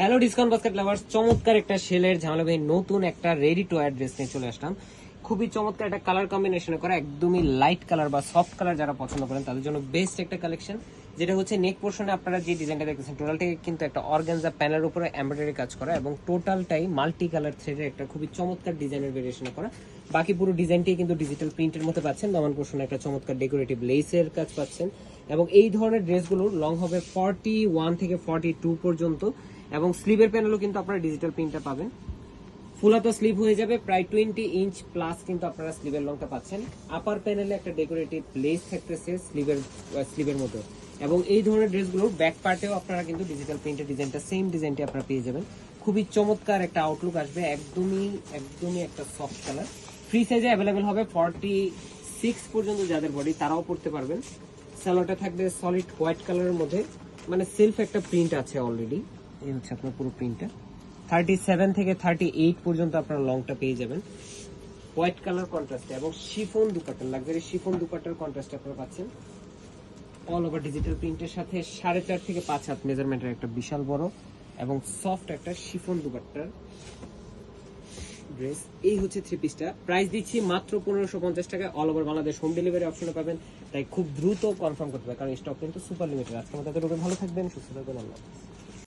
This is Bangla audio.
হ্যালো ডিসকাউন্ট বাস্কেট লাভার্স চমৎকার একটা সেলের ঝামেলা ভাই নতুন একটা রেডি টু অ্যাড্রেস নিয়ে চলে আসলাম। খুবই চমৎকার একটা কালার কম্বিনেশনে করা, একদমই লাইট কালার বা সফট কালার যারা পছন্দ করেন, তাদের জন্য বেস্ট একটা কালেকশন যেটা হচ্ছে নেক পোর্শনে আপনারা যে ডিজাইনটা দেখতেছেন টোটালটাই কিন্তু একটা অর্গানজা প্যানের উপরে এমব্রয়ডারি কাজ করা এবং টোটালটাই মাল্টি কালার থ্রেডের একটা খুবই চমৎকার ডিজাইনের ভেরিয়েশন করা। বাকি পুরো ডিজাইনটি কিন্তু ডিজিটাল প্রিন্টের মধ্যে পাচ্ছেন। দামান পোর্শনে একটা চমৎকার ডেকোরেটিভ লেসের কাজ পাচ্ছেন। এবং এই ধরনের ড্রেসগুলোর লং হবে ফর্টি ওয়ান থেকে ফর্টি টু পর্যন্ত। এবং স্লিভের প্যানেলও কিন্তু আপনারা ডিজিটাল প্রিন্টটা পাবেন। ফুলাতো স্লিভ হয়ে যাবে, প্রায় টোয়েন্টি ইঞ্চ প্লাস কিন্তু আপনারা স্লিভের লংটা পাচ্ছেন। আপার প্যানেলে একটা ডেকোরেটিভ লেস থাকতেছে স্লিভের স্লিভের মধ্যে এবং এই ধরনের ড্রেসগুলোর ব্যাক পার্টেও আপনারা কিন্তু ডিজিটাল প্রিন্টের ডিজাইনটা সেম ডিজাইনটি আপনারা পেয়ে যাবেন। খুবই চমৎকার একটা আউটলুক আসবে, একদমই একদমই একটা সফট কালার ফ্রি সাইজে অ্যাভেলেবেল হবে ফর্টি সিক্স পর্যন্ত যাদের বডি তারাও পড়তে পারবেন। স্যালোটা থাকবে সলিড হোয়াইট কালারের মধ্যে। মানে সেলফ একটা প্রিন্ট আছে অলরেডি এই হচ্ছে আপনার পুরো প্রিন্টটা থার্টি সেভেন থেকে থার্টি এইট পর্যন্ত আপনার লংটা পেয়ে যাবেন। হোয়াইট কালার কন্ট্রাস্টে এবং শিফন দুপাট্টা লাক্সারি শিফন দুপাট্টার কন্ট্রাস্ট আপনারা পাচ্ছেন। অল ওভার ডিজিটাল প্রিন্টের সাথে সাড়ে চার থেকে পাঁচ হাত মেজারমেন্টের একটা বিশাল বড় এবং সফট একটা শিফন দুপাট্টার ড্রেস এই হচ্ছে থ্রি পিসটা প্রাইস দিচ্ছি মাত্র পনেরোশো পঞ্চাশ টাকা all over Bangladesh home delivery অপশনে পাবেন। তাই খুব দ্রুত কনফার্ম করতে হবে, কারণ স্টক কিন্তু সুপার লিমিটেড আজকে আমাদের ভালো থাকবেন, সুস্থ থাকবেন। আল্লাহ।